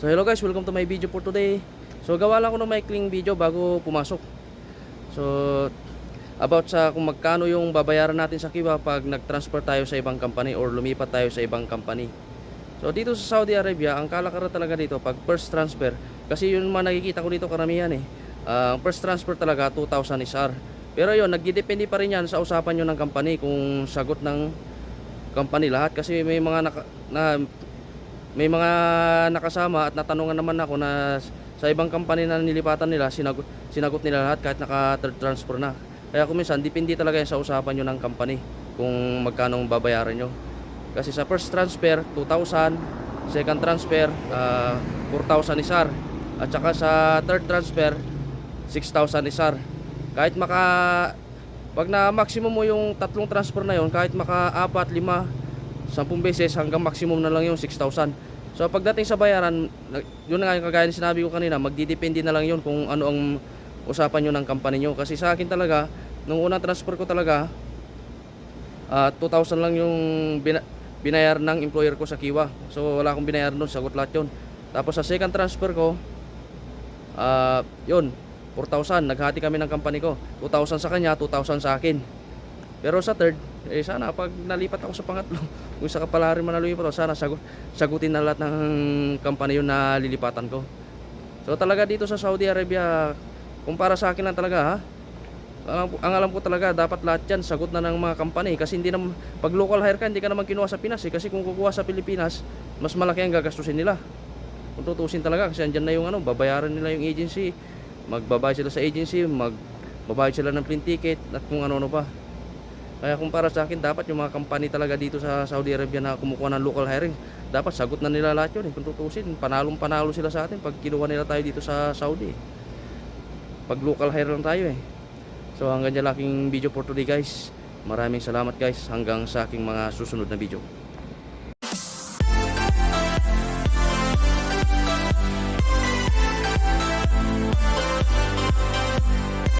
So hello guys, welcome to my video for today. So gawa lang ako ng maikling video bago pumasok. So about sa kung magkano yung babayaran natin sa Kiwa pag nag-transfer tayo sa ibang company or lumipat tayo sa ibang company. So dito sa Saudi Arabia, ang kalakaran talaga dito pag first transfer, kasi yun man nakikita ko dito karamihan eh. Ang first transfer talaga 2,000 SR. Pero yun, nagdidepende pa rin yan sa usapan nyo ng company kung sagot ng company lahat kasi may mga naka, na may mga nakasama at natanungan naman ako na sa ibang company na nilipatan nila sinagot, sinagot nila lahat kahit naka third transfer na. Kaya kung minsan depende talaga yan sa usapan nyo ng company kung magkano babayaran nyo. Kasi sa first transfer 2,000 second transfer ah, 4,000 isar at saka sa third transfer 6,000 isar kahit maka pag na maximum mo yung tatlong transfer na yon kahit maka apat, lima 10 beses hanggang maximum na lang yung 6,000. So pagdating sa bayaran, yun nga yung kagaya sinabi ko kanina, magdidepende na lang yun kung ano ang usapan nyo ng company nyo. Kasi sa akin talaga, nung unang transfer ko talaga, ah, 2,000 lang yung bina- binayar ng employer ko sa Kiwa. So wala akong binayar nun, sagot lahat yun. Tapos sa second transfer ko, ah, yun, 4,000. Naghati kami ng company ko. 2,000 sa kanya, 2,000 sa akin. Pero sa third, eh sana pag nalipat ako sa pangatlo, kung sa kapalaran man nalumipat ako, sana sagot, sagutin na lahat ng company yun na lilipatan ko. So talaga dito sa Saudi Arabia, kumpara sa akin lang talaga ha, ang, ang alam ko talaga dapat lahat yan sagot na ng mga company kasi hindi naman pag local hire ka hindi ka naman kinuha sa Pinas eh. Kasi kung kukuha sa Pilipinas mas malaki ang gagastusin nila. Kung tutusin talaga kasi andyan na yung ano babayaran nila yung agency magbabayad sila sa agency magbabayad sila ng plane ticket at kung ano-ano pa kaya kung para sa akin dapat yung mga company talaga dito sa Saudi Arabia na kumukuha ng local hiring dapat sagot na nila lahat yun eh kung tutusin panalong panalo sila sa atin pag kinuha nila tayo dito sa Saudi pag local hire lang tayo eh So hanggang dyan lang aking video for today guys. Maraming salamat guys hanggang sa aking mga susunod na video.